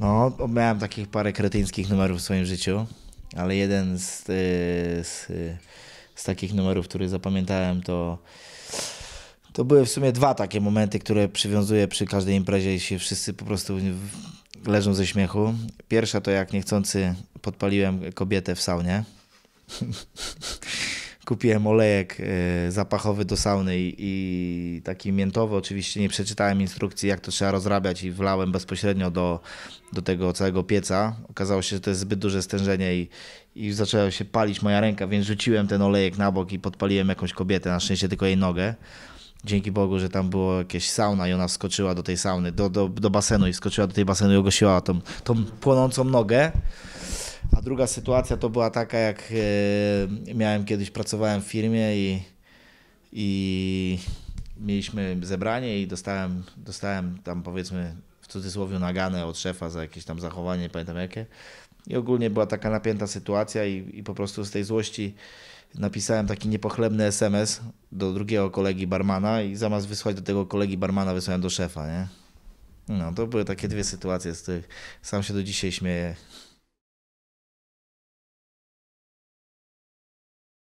No, miałem takich parę kretyńskich numerów w swoim życiu, ale jeden z, y, z, z takich numerów, który zapamiętałem, to, to były w sumie dwa takie momenty, które przywiązuję przy każdej imprezie i się wszyscy po prostu leżą ze śmiechu. Pierwsza to jak niechcący podpaliłem kobietę w saunie. Kupiłem olejek y, zapachowy do sauny i, i taki miętowy. Oczywiście nie przeczytałem instrukcji, jak to trzeba rozrabiać i wlałem bezpośrednio do, do tego całego pieca. Okazało się, że to jest zbyt duże stężenie i, i zaczęła się palić moja ręka, więc rzuciłem ten olejek na bok i podpaliłem jakąś kobietę, na szczęście tylko jej nogę. Dzięki Bogu, że tam było jakieś sauna i ona wskoczyła do tej sauny, do, do, do basenu i wskoczyła do tej basenu i ogłosiła tą, tą płonącą nogę. A druga sytuacja to była taka, jak e, miałem kiedyś, pracowałem w firmie i, i mieliśmy zebranie i dostałem, dostałem tam powiedzmy w cudzysłowie naganę od szefa za jakieś tam zachowanie, nie pamiętam jakie. I ogólnie była taka napięta sytuacja i, i po prostu z tej złości napisałem taki niepochlebny SMS do drugiego kolegi barmana i zamiast wysłać do tego kolegi barmana wysłałem do szefa, nie? No, to były takie dwie sytuacje, z których sam się do dzisiaj śmieję.